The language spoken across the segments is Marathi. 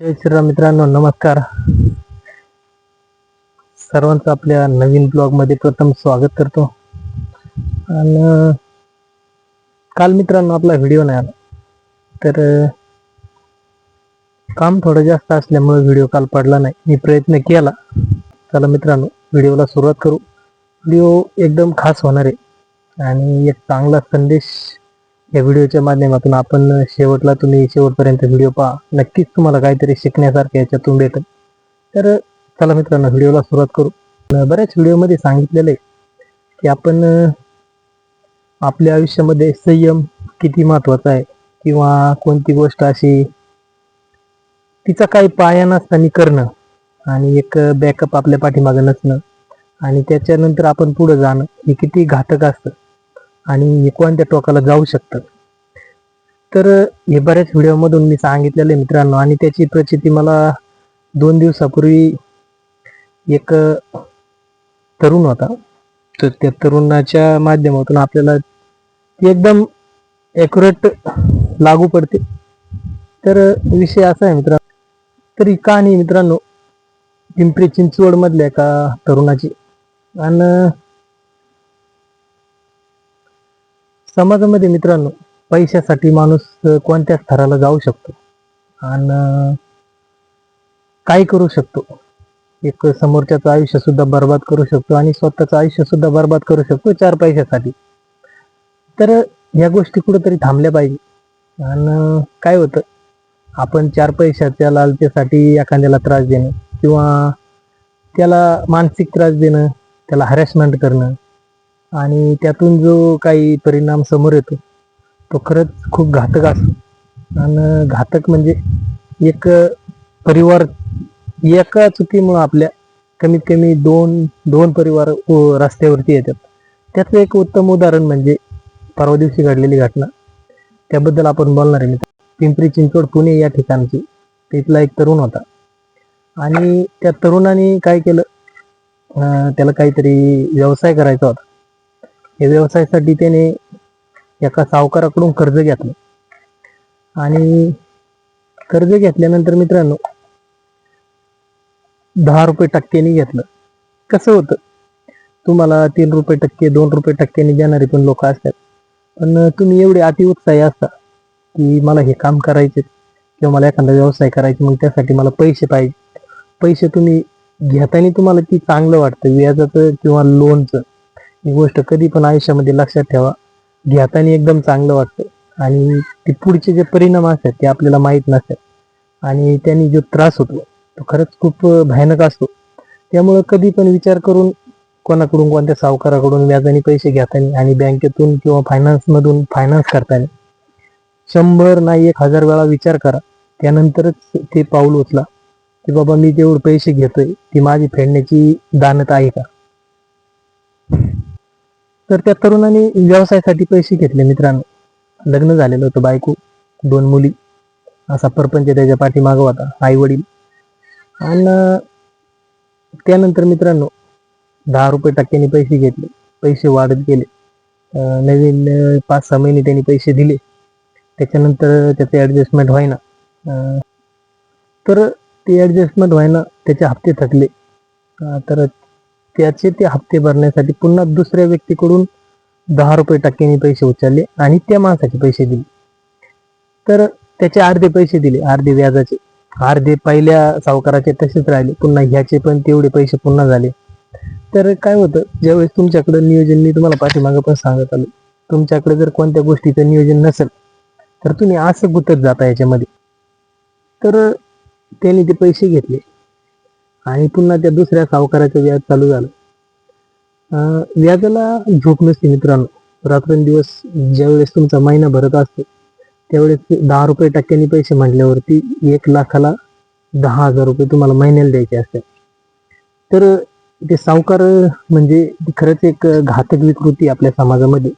जय श्रीराम मित्रांनो नमस्कार. सर्वांचं आपल्या नवीन ब्लॉगमध्ये प्रथम स्वागत करतो. आणि काल मित्रांनो आपला व्हिडिओ नाही आला. तर काम थोडं जास्त असल्यामुळे व्हिडिओ काल पडला नाही. मी प्रयत्न केला. चला मित्रांनो व्हिडिओला सुरुवात करू. व्हिडिओ एकदम खास होणार आहे. आणि एक चांगला संदेश या व्हिडिओच्या माध्यमातून आपण शेवटला तुम्ही शेवटपर्यंत व्हिडिओ पहा. नक्कीच तुम्हाला काहीतरी शिकण्यासारखं याच्यातून भेटेल. तर चला मित्रांनो व्हिडिओला सुरुवात करू. बऱ्याच व्हिडिओमध्ये सांगितलेलं आहे की आपण आपल्या आयुष्यामध्ये संयम किती महत्त्वाचा आहे किंवा कोणती गोष्ट अशी तिचा काही पाया नसताना करणं आणि एक बॅकअप आपल्या पाठीमागं नसणं आणि त्याच्यानंतर आपण पुढं जाणं हे किती घातक असतं. आणि हे कोणत्या टोकाला जाऊ शकतं तर हे बऱ्याच व्हिडिओमधून मी सांगितलेलं आहे मित्रांनो. आणि त्याची प्रचिती मला दोन दिवसापूर्वी एक तरुण होता. तर त्या तरुणाच्या माध्यमातून आपल्याला ती एकदम ॲक्युरेट लागू पडते. तर विषय असा आहे मित्रांनो. तर ही कहाणी मित्रांनो पिंपरी चिंचवड मधल्या एका तरुणाची. आणि समाजामध्ये मित्रांनो पैशासाठी माणूस कोणत्या स्तराला जाऊ शकतो? आणि काय करू शकतो? एक समोरच्याचं आयुष्य सुद्धा बर्बाद करू शकतो आणि स्वतःचं आयुष्य सुद्धा बर्बाद करू शकतो चार पैशासाठी. तर या गोष्टी कुठेतरी थांबल्या पाहिजे. आणि काय होतं? आपण चार पैशाच्या लालचेसाठी एखाद्याला त्रास देणं किंवा त्याला मानसिक त्रास देणं त्याला हॅरॅसमेंट करणं आणि त्यातून जो काही परिणाम समोर येतो तो खरंच खूप घातक असतो. आणि घातक म्हणजे एक परिवार एका चुकीमुळं आपल्या कमीत कमी दोन दोन परिवार रस्त्यावरती येतात. त्याचं एक उत्तम उदाहरण म्हणजे परवा दिवशी घडलेली घटना. त्याबद्दल आपण बोलणार आहे पिंपरी चिंचवड पुणे या ठिकाणची. तिथला एक तरुण होता. आणि त्या तरुणाने काय केलं? त्याला काहीतरी व्यवसाय करायचा होता. या व्यवसायासाठी त्याने एका सावकाराकडून कर्ज घेतलं. आणि कर्ज घेतल्यानंतर मित्रांनो दहा रुपये टक्क्यांनी घेतलं. कसं होतं? तुम्हाला तीन रुपये टक्के दोन रुपये टक्क्यांनी देणारे पण लोक असतात. पण तुम्ही एवढे अति उत्साही असता की मला हे काम करायचे किंवा मला एखादा व्यवसाय करायचा मग त्यासाठी मला पैसे पाहिजे. पैसे तुम्ही घेताना तुम्हाला ती चांगलं वाटतं. व्याजाचं किंवा लोनचं. ही गोष्ट कधी पण आयुष्यामध्ये लक्षात ठेवा. घेताना एकदम चांगलं वाटतं आणि ते पुढचे जे परिणाम असतात ते आपल्याला माहीत नसतात. आणि त्यांनी जो त्रास होतो तो खरंच खूप भयानक असतो. त्यामुळं कधी पण विचार करून कोणाकडून कोणत्या सावकाराकडून व्याजाने पैसे घेताना आणि बँकेतून किंवा फायनान्स मधून फायनान्स करताना शंभर नाही एक हजार वेळा विचार करा. त्यानंतरच ते पाऊल उचला की बाबा मी तेवढे पैसे घेतोय ती माझी फेडण्याची दानत आहे का? तर त्या तरुणाने व्यवसायासाठी पैसे घेतले मित्रांनो. लग्न झालेलं होतं बायको दोन मुली. असा परपंच त्याच्या पाठीमागं होता आई वडील आणि त्यानंतर मित्रांनो दहा रुपये टक्क्यांनी पैसे घेतले. पैसे वाढत गेले. नवीन पाच सहा महिने त्यांनी पैसे दिले. त्याच्यानंतर त्याचे ॲडजस्टमेंट व्हायना. अं, तर ते ॲडजस्टमेंट व्हायना त्याचे हप्ते थकले. तर त्याचे ते हप्ते भरण्यासाठी पुन्हा दुसऱ्या व्यक्तीकडून दहा रुपये टक्क्यांनी पैसे उचलले आणि त्या माणसाचे पैसे दिले. तर त्याचे अर्धे पैसे दिले अर्धे व्याजाचे. अर्धे पहिल्या सावकाराचे तसेच राहिले पुन्हा ह्याचे पण तेवढे पैसे पुन्हा झाले. तर काय होतं ज्यावेळेस तुमच्याकडे नियोजन मी तुम्हाला पाठीमागं पण सांगत आलो. तुमच्याकडे जर कोणत्या गोष्टीचं नियोजन नसेल तर तुम्ही असं गुतत जाता याच्यामध्ये. तर त्याने ते पैसे घेतले. आणि पुन्हा त्या दुसऱ्या सावकाराचं व्याज चालू झालं. अं, व्याजाला झोप नसते मित्रांनो. रात्रंदिवस ज्यावेळेस तुमचा महिना भरत असतो त्यावेळेस दहा रुपये टक्क्यांनी पैसे म्हटल्यावरती एक लाखाला दहा हजार रुपये तुम्हाला महिन्याला द्यायचे असतात. तर ते सावकार म्हणजे खरंच एक घातक विकृती आपल्या समाजामध्ये.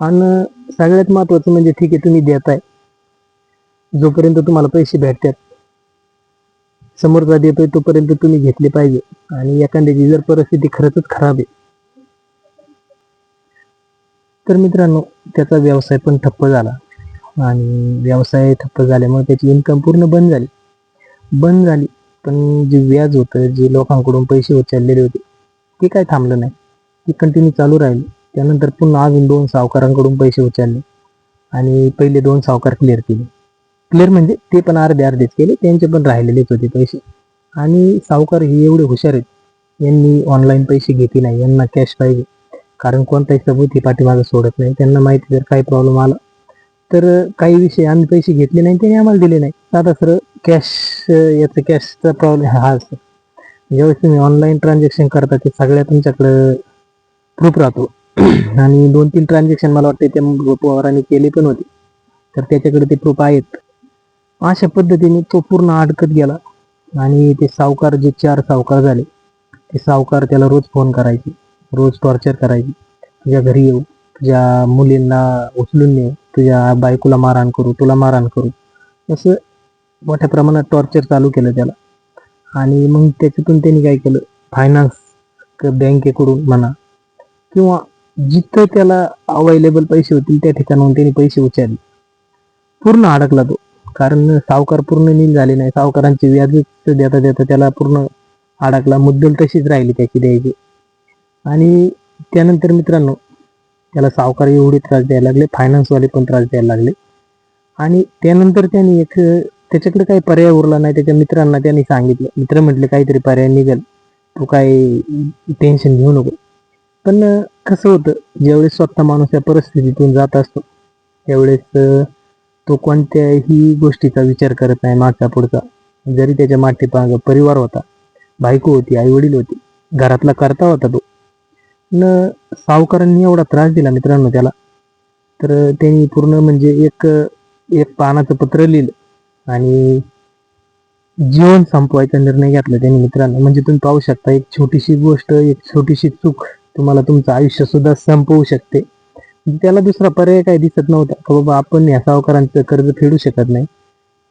आणि सगळ्यात महत्वाचं म्हणजे ठीक आहे तुम्ही देताय. जोपर्यंत तुम्हाला पैसे भेटतात समोरचा देतोय तोपर्यंत तुम्ही घेतले पाहिजे. आणि एखाद्याची जर परिस्थिती खरंच खराब आहे. तर मित्रांनो त्याचा व्यवसाय पण ठप्प झाला. आणि व्यवसाय ठप्प झाल्यामुळे त्याची इन्कम पूर्ण बंद झाली. बंद झाली पण जे व्याज होतं जे लोकांकडून पैसे उचललेले होते ते काय थांबलं नाही. ती कंटिन्यू चालू राहिले. त्यानंतर पुन्हा अजून दोन सावकारांकडून पैसे उचलले आणि पहिले दोन सावकार क्लिअर केले. क्लिअर म्हणजे ते पण अर्धे अर्धेच केले त्यांचे पण राहिलेलेच होते पैसे. आणि सावकार हे एवढे हुशार आहेत. यांनी ऑनलाईन पैसे घेतले नाही यांना कॅश पाहिजे. कारण कोणताही सबूत हे पाठीमागं सोडत नाही. त्यांना माहिती जर काही प्रॉब्लेम आला तर काही विषय आम्ही पैसे घेतले नाही त्यांनी आम्हाला दिले नाही. साधा सर कॅश याचं कॅशचा प्रॉब्लेम हा असतो. ज्यावेळेस तुम्ही ऑनलाईन ट्रान्झॅक्शन करता ते सगळ्या तुमच्याकडं प्रूफ राहतो. आणि दोन तीन ट्रान्झॅक्शन मला वाटते त्या पवारांनी केले पण होते. तर त्याच्याकडे ते प्रूफ आहेत. अशा पद्धतीने तो पूर्ण अडकत गेला. आणि ते सावकार जे चार सावकार झाले ते सावकार त्याला रोज फोन करायचे रोज टॉर्चर करायचे. तुझ्या घरी येऊ तुझ्या मुलींना उचलून नेऊ तुझ्या बायकोला मारहाण करू तुला मारहाण करू. असं मोठ्या प्रमाणात टॉर्चर चालू केलं त्याला. आणि मग त्याच्यातून त्यांनी काय केलं? फायनान्स बँकेकडून म्हणा किंवा जिथं त्याला अवेलेबल पैसे होतील त्या ठिकाणाहून त्यांनी पैसे उचलले. पूर्ण अडकला तो. कारण सावकार पूर्ण नील झाले नाही. सावकारांचे व्याज देता देता त्याला पूर्ण अडकला मुद्दल तशीच राहिली त्याची द्यायची. आणि त्यानंतर मित्रांनो त्याला सावकार एवढे त्रास द्यायला लागले फायनान्सवाले पण त्रास द्यायला लागले. आणि त्यानंतर त्यांनी एक त्याच्याकडे काही पर्याय उरला नाही त्याच्या मित्रांना त्यांनी सांगितलं. मित्र म्हटले काहीतरी पर्याय निघेल. तू काय टेन्शन घेऊ नको. पण कसं होतं ज्यावेळेस स्वतः माणूस या परिस्थितीतून जात असतो त्यावेळेस तो कोणत्याही गोष्टीचा विचार करत नाही मागचा पुढचा. जरी त्याच्या माठीपाग परिवार होता बायको होती आई वडील होते घरातला करता होता तो. न सावकारांनी एवढा त्रास दिला मित्रांनो त्याला. तर त्यांनी पूर्ण म्हणजे एक एक पानाचं पत्र लिहिलं आणि जीवन संपवायचा निर्णय घेतला त्यांनी मित्रांनो. म्हणजे तुम्ही पाहू शकता एक छोटीशी गोष्ट एक छोटीशी चूक तुम्हाला तुमचं आयुष्य सुद्धा संपवू शकते. त्याला दुसरा पर्याय काय दिसत नव्हता. का बाबा आपण या सावकारांचं कर्ज फेडू शकत नाही.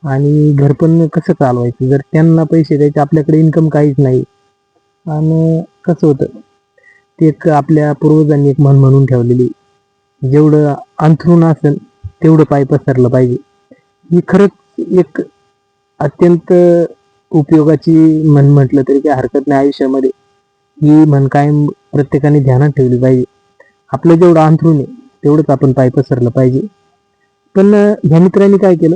आणि घर पण कसं चालवायचं? जर त्यांना पैसे द्यायचे आपल्याकडे इन्कम काहीच नाही. आणि कसं होतं? ते एक आपल्या पूर्वजांनी एक म्हण म्हणून ठेवलेली जेवढं अंथरून असेल तेवढं पाय पसरलं पाहिजे. ही खरंच एक अत्यंत उपयोगाची म्हण म्हटलं तरी काही हरकत नाही आयुष्यामध्ये. ही म्हण कायम प्रत्येकाने ध्यानात ठेवली पाहिजे. आपलं जेवढं अंथरून आहे तेवढंच आपण पाय पसरलं पाहिजे. पण ह्या मित्रांनी काय केलं?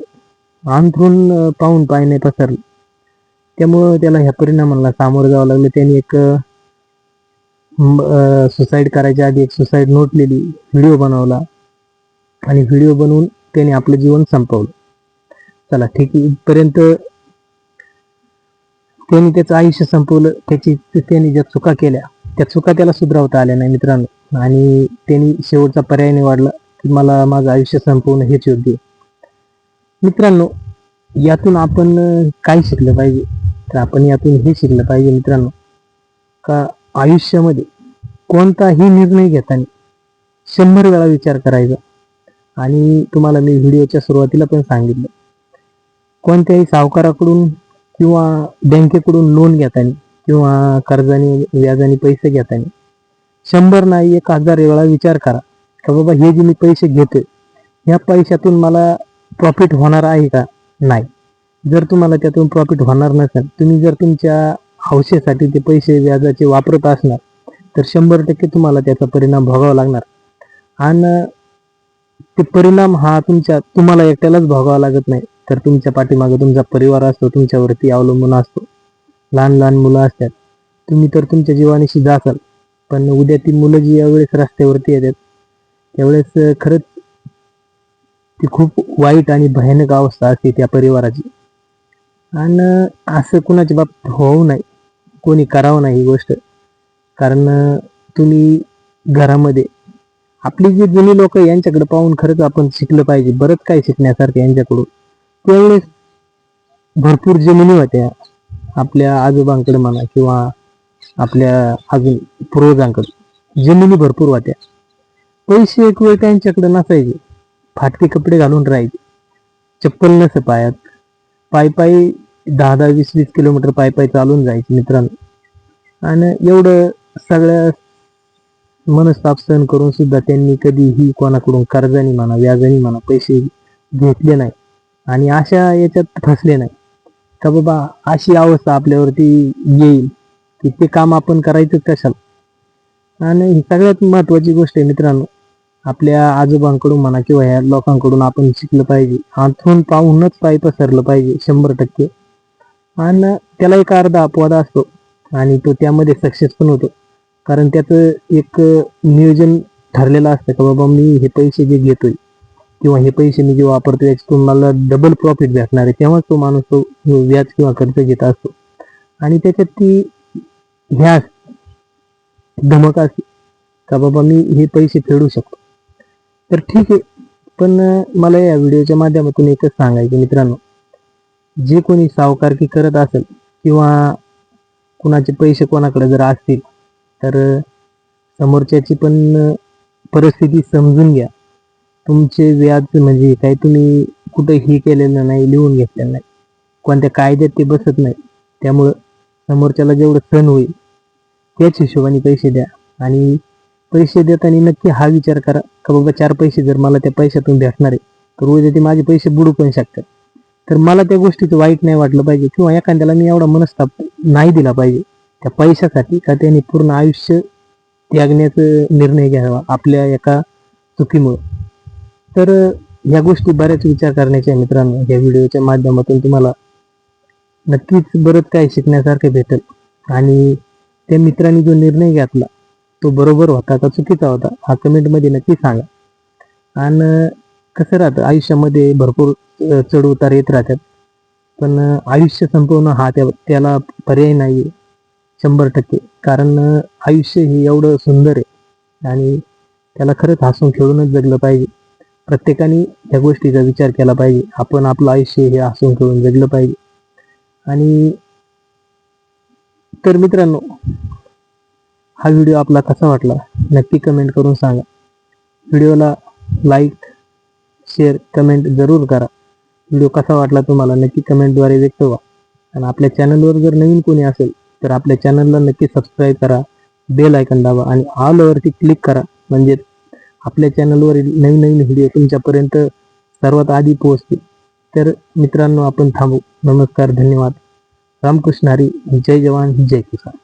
अंथरून पाहून पाय नाही पसरलं. त्यामुळं त्याला ह्या परिणामाला सामोरं जावं लागलं. त्यांनी एक सुसाईड करायच्या आधी एक सुसाईड नोट लिहिली व्हिडिओ बनवला. आणि व्हिडिओ बनवून त्याने आपलं जीवन संपवलं. चला ठीक आहे. इथपर्यंत त्याने त्याचं आयुष्य संपवलं. त्याची त्याने ज्या चुका केल्या त्या चुका त्याला सुधरवता आल्या नाही मित्रांनो. आणि त्यांनी शेवटचा पर्याय निवडला की मला माझं आयुष्य संपवणं हेच योग्य मित्रांनो यातून आपण काय शिकलं पाहिजे? तर आपण यातून हे शिकलं पाहिजे मित्रांनो का आयुष्यामध्ये कोणताही निर्णय घेताना शंभर वेळा विचार करायचा. आणि तुम्हाला मी व्हिडिओच्या सुरुवातीला पण सांगितलं कोणत्याही सावकाराकडून किंवा बँकेकडून लोन घेताना किंवा कर्जाने व्याजाने पैसे घेताना शंभर नाही एक हजार वेळा विचार करा. का बाबा हे जे मी पैसे घेतोय ह्या पैशातून मला प्रॉफिट होणार आहे का? नाही. जर तुम्हाला त्यातून प्रॉफिट होणार नसेल तुम्ही जर तुमच्या हौशेसाठी ते पैसे व्याजाचे वापरत असणार तर शंभर टक्के तुम्हाला त्याचा परिणाम भोगावा लागणार. आणि ते परिणाम हा तुमच्या तुम्हाला एकट्यालाच भोगावा लागत नाही. तर तुमच्या पाठीमागे तुमचा परिवार असतो तुमच्यावरती अवलंबून असतो. लहान लहान मुलं असतात. तुम्ही तर तुमच्या जीवानिशी जासाल. पण उद्या ती मुलं जी यावेळेस रस्त्यावरती येतात त्यावेळेस खरंच ती खूप वाईट आणि भयानक अवस्था असते त्या परिवाराची. आणि असं कुणाच्या बाबतीत होऊ नये कोणी करावं नाही ही गोष्ट. कारण तुम्ही घरामध्ये आपली जी जुनी लोक यांच्याकडे पाहून खरंच आपण शिकलं पाहिजे बरंच काही शिकण्यासारखं यांच्याकडून. त्यावेळेस भरपूर जमिनी होत्या आपल्या आजोबांकडे म्हणा किंवा आपल्या अजून पूर्वजांकडून. जमिनी भरपूर होत्या. पैसे एक वेळ त्यांच्याकडे नसायचे. फाटके कपडे घालून राहायचे. चप्पल नसे पायात. पाय पायी दहा दहा वीस वीस किलोमीटर पाय पायी चालून जायचे मित्रांनो. आणि एवढं सगळ्या मनस्ताप सहन करून सुद्धा त्यांनी कधीही कोणाकडून कर्जानी म्हणा व्याजानी म्हणा पैसे घेतले नाही. आणि अशा याच्यात फसले नाही. का बाबा अशी अवस्था आपल्यावरती येईल. की ते काम आपण करायचं कशाला? आणि ही सगळ्यात महत्वाची गोष्ट आहे मित्रांनो आपल्या आजोबांकडून म्हणा किंवा ह्या लोकांकडून आपण शिकलं पाहिजे. हातून पाहूनच पाय पसरलं पाहिजे शंभर टक्के. आणि त्याला एक अर्धा अपवाद असतो आणि तो त्यामध्ये सक्सेस पण होतो. कारण त्याचं एक नियोजन ठरलेलं असतं का बाबा मी हे पैसे जे घेतोय किंवा हे पैसे मी जे वापरतो याच्यातून मला डबल प्रॉफिट भेटणार आहे. तेव्हाच तो माणूस तो व्याज किंवा कर्ज घेत असतो. आणि त्याच्यात ती ध्यास धमक असते का बाबा मी हे पैसे फेडू शकतो? तर ठीक आहे पण मला या व्हिडिओच्या माध्यमातून एकच सांगायचं मित्रांनो. जे कोणी सावकारकी करत असेल किंवा कुणाचे पैसे कोणाकडे जर असतील तर समोरच्याची पण परिस्थिती समजून घ्या. तुमचे व्याज म्हणजे काही तुम्ही कुठे हे केलेलं नाही लिहून घेतलेलं नाही. कोणत्या कायद्यात ते बसत नाही. त्यामुळं समोरच्याला जेवढं सण होईल त्याच हिशोबाने पैसे द्या. आणि पैसे देताना नक्की हा विचार करा का बाबा चार पैसे जर मला त्या पैशातून भेटणार आहे तर उद्या ते माझे पैसे बुडू पण शकतात. तर मला त्या गोष्टीचं वाईट नाही वाटलं पाहिजे किंवा एखाद्याला मी एवढा मनस्ताप नाही दिला पाहिजे. त्या पैशासाठी का त्याने पूर्ण आयुष्य त्यागण्याचा निर्णय घ्यावा आपल्या एका चुकीमुळं. तर या गोष्टी बऱ्याच विचार करण्याच्या मित्रांनो. या व्हिडिओच्या माध्यमातून तुम्हाला नक्कीच बरंच काही शिकण्यासारखं भेटेल. आणि त्या मित्रांनी जो निर्णय घेतला तो बरोबर होता का चुकीचा होता हा कमेंटमध्ये नक्की सांगा. आणि कसं राहतं आयुष्यामध्ये भरपूर चढ उतार येत राहतात. पण आयुष्य संपवणं हा त्या त्याला पर्याय नाही आहे शंभर टक्के. कारण आयुष्य हे एवढं सुंदर आहे. आणि त्याला खरंच हसून खेळूनच जगलं पाहिजे. प्रत्येकाने या गोष्टीचा विचार केला पाहिजे. आपण आपलं आयुष्य हे हसून खेळून जगलं पाहिजे. आणि तर मित्रांनो हा व्हिडिओ आपला कसा वाटला नक्की कमेंट करून सांगा. व्हिडिओला लाईक शेअर कमेंट जरूर करा. व्हिडिओ कसा वाटला तुम्हाला नक्की कमेंटद्वारे व्यक्त व्हा. आणि आपल्या चॅनलवर जर नवीन कोणी असेल तर आपल्या चॅनलला नक्की सबस्क्राईब करा बेल आयकन दाबा आणि ऑलवरती क्लिक करा. म्हणजे आपल्या चॅनलवरील नवीन नवीन व्हिडिओ तुमच्यापर्यंत सर्वात आधी पोहोचतील. तर मित्रांनो आपण थांबू. नमस्कार धन्यवाद. रामकृष्ण हरी जय जवान जय किसान.